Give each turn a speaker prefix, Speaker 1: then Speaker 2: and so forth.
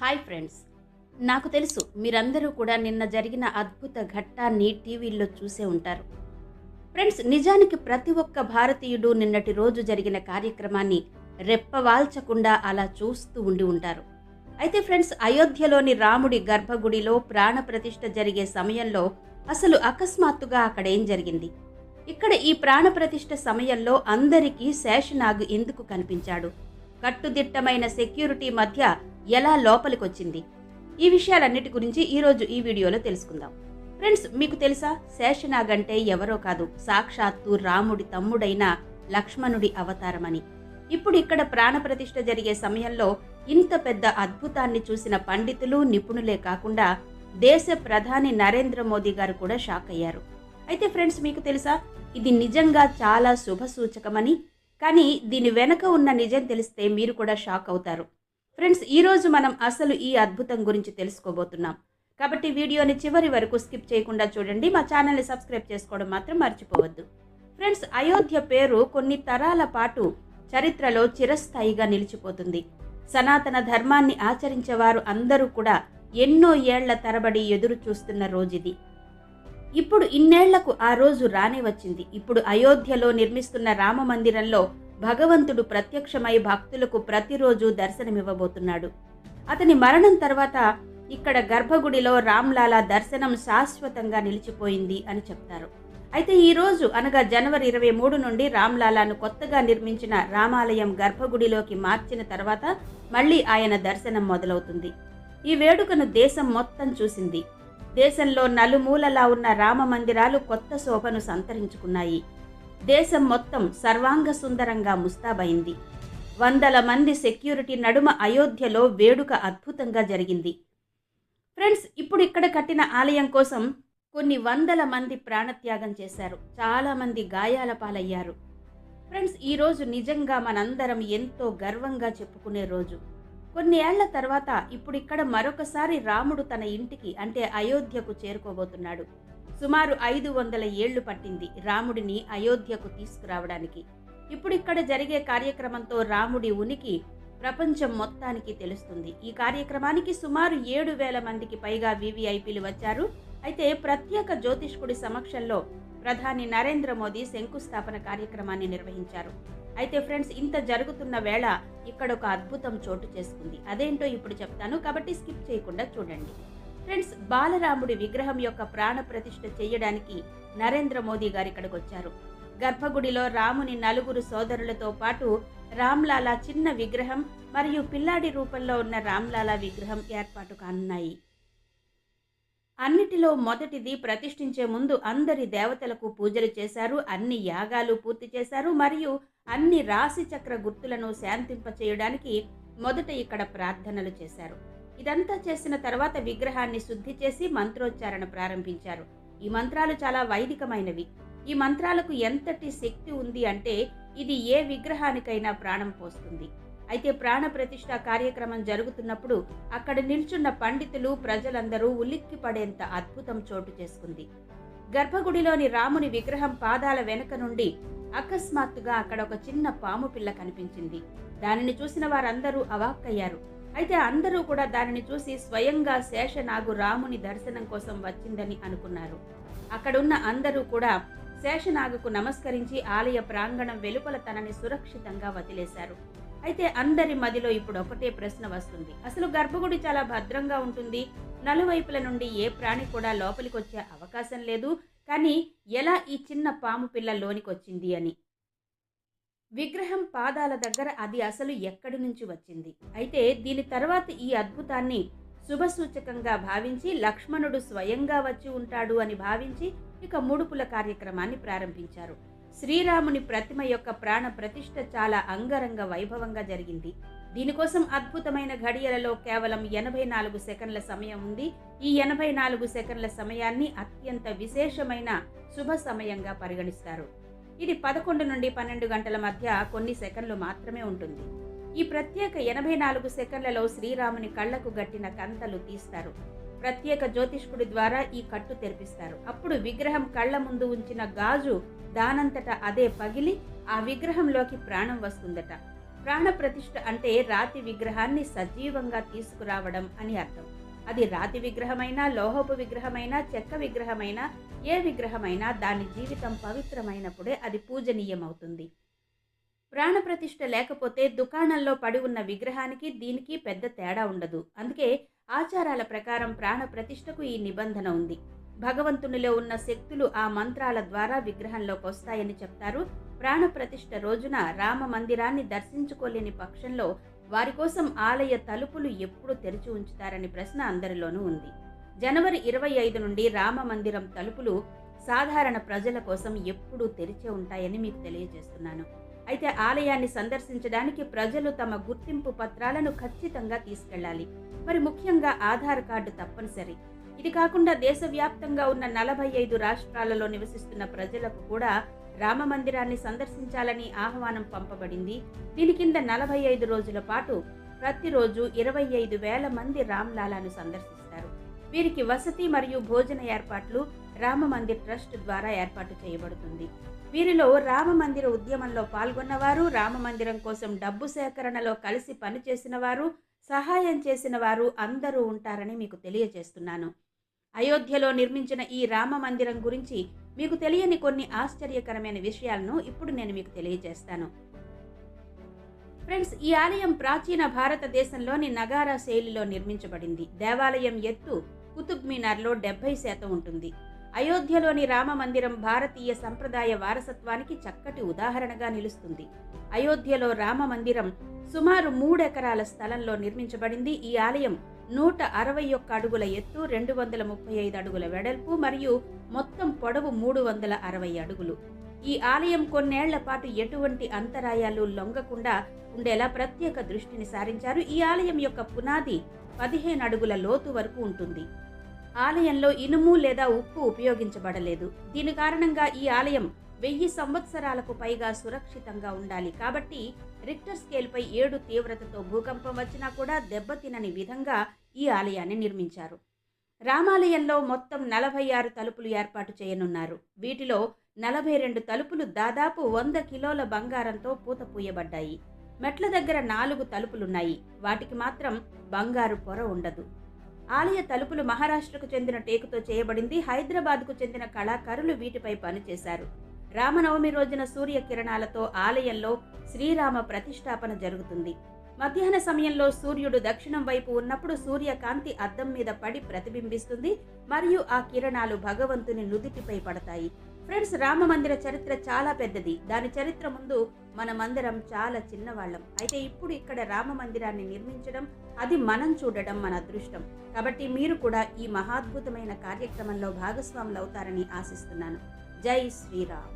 Speaker 1: Hi friends. నాకు తెలుసు మీరందరూ కూడా నిన్న జరిగిన అద్భుత ఘట్టాన్ని టీవీల్లో చూసే ఉంటారు. ఫ్రెండ్స్ నిజానికి ప్రతి ఒక్క భారతీయుడు నిన్నటి రోజు జరిగిన కార్యక్రమాన్ని రెప్పవాల్చకుండా అలా చూస్తూ ఉండి ఉంటారు. అయితే ఫ్రెండ్స్ అయోధ్యలోని రాముడి గర్భగుడిలో ప్రాణప్రతిష్ఠ జరిగే సమయంలో అసలు అకస్మాత్తుగా అక్కడ ఏం జరిగింది? ఇక్కడ ఈ ప్రాణప్రతిష్ఠ సమయంలో అందరికీ శేషనాగ్ ఎందుకు కనిపించాడు? కట్టుదిట్టమైన సెక్యూరిటీ మధ్య ఎలా లోపలికొచ్చింది? ఈ విషయాలన్నిటి గురించి ఈరోజు ఈ వీడియోలో తెలుసుకుందాం. ఫ్రెండ్స్ మీకు తెలుసా? శేషనాగ్ అంటే ఎవరో కాదు సాక్షాత్తు రాముడి తమ్ముడైన లక్ష్మణుడి అవతారమని. ఇప్పుడు ఇక్కడ ప్రాణప్రతిష్ఠ జరిగే సమయంలో ఇంత పెద్ద అద్భుతాన్ని చూసిన పండితులు నిపుణులే కాకుండా దేశ ప్రధాని నరేంద్ర మోదీ గారు కూడా షాక్ అయ్యారు. అయితే ఫ్రెండ్స్ మీకు తెలుసా? ఇది నిజంగా చాలా శుభ సూచకమని కానీ దీని వెనక ఉన్న నిజం తెలిస్తే మీరు కూడా షాక్ అవుతారు. ఫ్రెండ్స్ ఈరోజు మనం అసలు ఈ అద్భుతం గురించి తెలుసుకోబోతున్నాం. కాబట్టి వీడియోని చివరి వరకు స్కిప్ చేయకుండా చూడండి. మా ఛానల్ని సబ్స్క్రైబ్ చేసుకోవడం మాత్రం మర్చిపోవద్దు. ఫ్రెండ్స్ అయోధ్య పేరు కొన్ని తరాల పాటు చరిత్రలో చిరస్థాయిగా నిలిచిపోతుంది. సనాతన ధర్మాన్ని ఆచరించేవారు అందరూ కూడా ఎన్నో ఏళ్ళ తరబడి ఎదురు చూస్తున్న రోజుది. ఇప్పుడు ఇన్నేళ్ళకు ఆ రోజు రానే వచ్చింది. ఇప్పుడు అయోధ్యలో నిర్మిస్తున్న రామ మందిరంలో భగవంతుడు ప్రత్యక్షమై భక్తులకు ప్రతిరోజు దర్శనమివ్వబోతున్నాడు. అతని మరణం తర్వాత ఇక్కడ గర్భగుడిలో రామ్లాలా దర్శనం శాశ్వతంగా నిలిచిపోయింది అని చెప్తారు. అయితే ఈరోజు అనగా జనవరి ఇరవై మూడు నుండి రామ్లాలాను కొత్తగా నిర్మించిన రామాలయం గర్భగుడిలోకి మార్చిన తర్వాత మళ్ళీ ఆయన దర్శనం మొదలవుతుంది. ఈ వేడుకను దేశం మొత్తం చూసింది. దేశంలో నలుమూలలా ఉన్న రామ మందిరాలు కొత్త శోభను సంతరించుకున్నాయి. దేశం మొత్తం సర్వాంగ సుందరంగా ముస్తాబైంది. వందల మంది సెక్యూరిటీ నడుమ అయోధ్యలో వేడుక అద్భుతంగా జరిగింది. ఫ్రెండ్స్ ఇప్పుడు ఇక్కడ కట్టిన ఆలయం కోసం కొన్ని వందల మంది ప్రాణత్యాగం చేశారు. చాలామంది గాయాల పాలయ్యారు. ఫ్రెండ్స్ ఈరోజు నిజంగా మనందరం ఎంతో గర్వంగా చెప్పుకునే రోజు. కొన్ని ఏళ్ళ తర్వాత ఇప్పుడు ఇక్కడ మరొకసారి రాముడు తన ఇంటికి అంటే అయోధ్యకు చేరుకోబోతున్నాడు. సుమారు ఐదు వందల ఏళ్ళు పట్టింది రాముడిని అయోధ్యకు తీసుకురావడానికి. ఇప్పుడు ఇక్కడ జరిగే కార్యక్రమంతో రాముడి ఉనికి ప్రపంచం మొత్తానికి తెలుస్తుంది. ఈ కార్యక్రమానికి సుమారు ఏడు వేల మందికి పైగా వివిఐపీలు వచ్చారు. అయితే ప్రత్యేక జ్యోతిష్కుడి సమక్షంలో ప్రధాని నరేంద్ర మోదీ శంకుస్థాపన కార్యక్రమాన్ని నిర్వహించారు. అయితే ఫ్రెండ్స్ ఇంత జరుగుతున్న వేళ ఇక్కడ ఒక అద్భుతం చోటు చేసుకుంది. అదేంటో ఇప్పుడు చెప్తాను. కాబట్టి స్కిప్ చేయకుండా చూడండి. ఫ్రెండ్స్ బాలరాముడి విగ్రహం యొక్క ప్రాణ ప్రతిష్ఠ చేయడానికి నరేంద్ర మోదీ గారు ఇక్కడికి వచ్చారు గర్భగుడిలో రాముని నలుగురు సోదరులతో పాటు రామ్లాలా చిన్న విగ్రహం మరియు పిల్లాడి రూపంలో ఉన్న రామ్లాలా విగ్రహం ఏర్పాటు కానున్నాయి. అన్నిటిలో మొదటిది ప్రతిష్ఠించే ముందు అందరి దేవతలకు పూజలు చేశారు అన్ని యాగాలు పూర్తి చేశారు మరియు అన్ని రాశి చక్ర గుర్తులను శాంతింపచేయడానికి మొదట ఇక్కడ ప్రార్థనలు చేశారు. ఇదంతా చేసిన తర్వాత విగ్రహాన్ని శుద్ధి చేసి మంత్రోచ్చారణ ప్రారంభించారు. ఈ మంత్రాలు చాలా వైదికమైనవి. ఈ మంత్రాలకు ఎంతటి శక్తి ఉంది అంటే ఇది ఏ విగ్రహానికైనా ప్రాణం పోస్తుంది. అయితే ప్రాణ ప్రతిష్ట కార్యక్రమం జరుగుతున్నప్పుడు అక్కడ నిల్చున్న పండితులు ప్రజలందరూ ఉలిక్కి పడేంత అద్భుతం చోటు చేసుకుంది. గర్భగుడిలోని రాముని విగ్రహం పాదాల వెనుక నుండి అకస్మాత్తుగా అక్కడ ఒక చిన్న పాము పిల్ల కనిపించింది. దానిని చూసిన వారందరూ అవాక్కయ్యారు. అయితే అందరూ కూడా దానిని చూసి స్వయంగా శేషనాగు రాముని దర్శనం కోసం వచ్చిందని అనుకున్నారు. అక్కడున్న అందరూ కూడా శేషనాగుకు నమస్కరించి ఆలయ ప్రాంగణం వెలుపల తనని సురక్షితంగా వదిలేశారు. అయితే అందరి మదిలో ఇప్పుడు ఒకటే ప్రశ్న వస్తుంది. అసలు గర్భగుడి చాలా భద్రంగా ఉంటుంది. నలువైపుల నుండి ఏ ప్రాణి కూడా లోపలికి వచ్చే అవకాశం లేదు. కానీ ఎలా ఈ చిన్న పాము పిల్ల లోనికి వచ్చింది అని? విగ్రహం పాదాల దగ్గర అది అసలు ఎక్కడి నుంచి వచ్చింది? అయితే దీని తర్వాత ఈ అద్భుతాన్ని శుభసూచకంగా భావించి లక్ష్మణుడు స్వయంగా వచ్చి ఉంటాడు అని భావించి ఇక ముడుపుల కార్యక్రమాన్ని ప్రారంభించారు. శ్రీరాముని ప్రతిమ యొక్క ప్రాణ ప్రతిష్ఠ చాలా అంగరంగ వైభవంగా జరిగింది. దీనికోసం అద్భుతమైన ఘడియలలో కేవలం ఎనభై నాలుగు సెకండ్ల సమయం ఉంది. ఈ ఎనభై నాలుగు సెకండ్ల సమయాన్ని అత్యంత విశేషమైన శుభ సమయంగా పరిగణిస్తారు. ఇది పదకొండు నుండి పన్నెండు గంటల మధ్య కొన్ని సెకండ్లు మాత్రమే ఉంటుంది. ఈ ప్రత్యేక ఎనభై నాలుగు సెకండ్లలో శ్రీరాముని కళ్ళకు గట్టిన కంతలు తీస్తారు. ప్రత్యేక జ్యోతిష్కుడి ద్వారా ఈ కట్టు తెరిపిస్తారు. అప్పుడు విగ్రహం కళ్ళ ముందు ఉంచిన గాజు దానంతట అదే పగిలి ఆ విగ్రహంలోకి ప్రాణం వస్తుందట. ప్రాణప్రతిష్ఠ అంటే రాతి విగ్రహాన్ని సజీవంగా తీసుకురావడం అని అర్థం. అది రాతి విగ్రహమైనా లోహపు విగ్రహమైనా చెక్క విగ్రహమైనా ఏ విగ్రహమైనా దాని జీవితం పవిత్రమైనప్పుడే అది పూజనీయమవుతుంది. ప్రాణప్రతిష్ఠ లేకపోతే దుకాణంలో పడి ఉన్న విగ్రహానికి దీనికి పెద్ద తేడా ఉండదు. అందుకే ఆచారాల ప్రకారం ప్రాణప్రతిష్ఠకు ఈ నిబంధన ఉంది. భగవంతునిలో ఉన్న శక్తులు ఆ మంత్రాల ద్వారా విగ్రహంలోకి వస్తాయని చెప్తారు. ప్రాణప్రతిష్ఠ రోజున రామ మందిరాన్ని దర్శించుకోలేని పక్షంలో వారి కోసం ఆలయ తలుపులు ఎప్పుడు తెరిచి ఉంచుతారని ప్రశ్న అందరిలోనూ ఉంది. జనవరి ఇరవై ఐదు నుండి రామ మందిరం తలుపులు సాధారణ ప్రజల కోసం ఎప్పుడూ తెరిచే ఉంటాయని మీకు తెలియజేస్తున్నాను. అయితే ఆలయాన్ని సందర్శించడానికి ప్రజలు తమ గుర్తింపు పత్రాలను ఖచ్చితంగా తీసుకెళ్ళాలి మరి ముఖ్యంగా ఆధార్ కార్డు తప్పనిసరి. ఇది కాకుండా దేశవ్యాప్తంగా ఉన్న నలభై ఐదు రాష్ట్రాలలో నివసిస్తున్న ప్రజలకు కూడా రామ మందిరాన్ని సందర్శించాలని ఆహ్వానం పంపబడింది. దీని కింద నలభై ఐదు రోజుల పాటు ప్రతిరోజు ఇరవై ఐదు వేల మంది రామ్లాలాను సందర్శిస్తారు. వీరికి వసతి మరియు భోజన ఏర్పాట్లు రామ మందిర్ ట్రస్ట్ ద్వారా ఏర్పాటు చేయబడుతుంది. వీరిలో రామ మందిర ఉద్యమంలో పాల్గొన్నవారు రామ మందిరం కోసం డబ్బు సేకరణలో కలిసి పనిచేసిన వారు సహాయం చేసిన వారు అందరూ ఉంటారని మీకు తెలియజేస్తున్నాను. అయోధ్యలో నిర్మించిన ఈ రామ మందిరం గురించి మీకు తెలియని కొన్ని ఆశ్చర్యకరమైన విషయాలను ఇప్పుడు నేను మీకు తెలియజేస్తాను. ఫ్రెండ్స్ ఈ ఆలయం ప్రాచీన భారతదేశంలోని నగారా శైలిలో నిర్మించబడింది. దేవాలయం ఎత్తు కుతుబ్ మీనార్లో డెబ్బై శాతం ఉంటుంది. అయోధ్యలోని రామ మందిరం భారతీయ సంప్రదాయ వారసత్వానికి చక్కటి ఉదాహరణగా నిలుస్తుంది. అయోధ్యలో రామ మందిరం సుమారు మూడెకరాల స్థలంలో నిర్మించబడింది. ఈ ఆలయం నూట అరవై ఒక్క అడుగుల ఎత్తు రెండు వందల ముప్పై ఐదు అడుగుల వెడల్పు మరియు మొత్తం పొడవు మూడు వందల అరవై అడుగులు. ఈ ఆలయం కొన్నేళ్ళ పాటు ఎటువంటి అంతరాయాలు లొంగకుండా ఉండేలా ప్రత్యేక దృష్టిని సారించారు. ఈ ఆలయం యొక్క పునాది పదిహేను అడుగుల లోతు వరకు ఉంటుంది. ఆలయంలో ఇనుము లేదా ఉప్పు ఉపయోగించబడలేదు. దీని కారణంగా ఈ ఆలయం వెయ్యి సంవత్సరాలకు పైగా సురక్షితంగా ఉండాలి. కాబట్టి రిక్టర్ స్కేల్పై ఏడు తీవ్రతతో భూకంపం వచ్చినా కూడా దెబ్బతినని విధంగా ఈ ఆలయాన్ని నిర్మించారు. రామాలయంలో మొత్తం నలభై ఆరు తలుపులు ఏర్పాటు చేయనున్నారు. వీటిలో నలభై రెండు తలుపులు దాదాపు వంద కిలోల బంగారంతో పూత పూయబడ్డాయి. మెట్ల దగ్గర నాలుగు తలుపులున్నాయి. వాటికి మాత్రం బంగారు పొర ఉండదు. ఆలయ తలుపులు మహారాష్ట్రకు చెందిన టేకుతో చేయబడింది. హైదరాబాద్కు చెందిన కళాకారులు వీటిపై పనిచేశారు. రామనవమి రోజున సూర్య కిరణాలతో ఆలయంలో శ్రీరామ ప్రతిష్టాపన జరుగుతుంది. మధ్యాహ్న సమయంలో సూర్యుడు దక్షిణం వైపు ఉన్నప్పుడు సూర్యకాంతి అద్దం మీద పడి ప్రతిబింబిస్తుంది. మరియు ఆ కిరణాలు భగవంతుని నుదిటిపై పడతాయి. ఫ్రెండ్స్ రామ మందిర చరిత్ర చాలా పెద్దది. దాని చరిత్ర ముందు మనమందరం చాలా చిన్నవాళ్ళం. అయితే ఇప్పుడు ఇక్కడ రామ మందిరాన్ని నిర్మించడం అది మనం చూడడం మన అదృష్టం. కాబట్టి మీరు కూడా ఈ మహాద్భుతమైన కార్యక్రమంలో భాగస్వాములు అవుతారని ఆశిస్తున్నాను. జై శ్రీరామ్.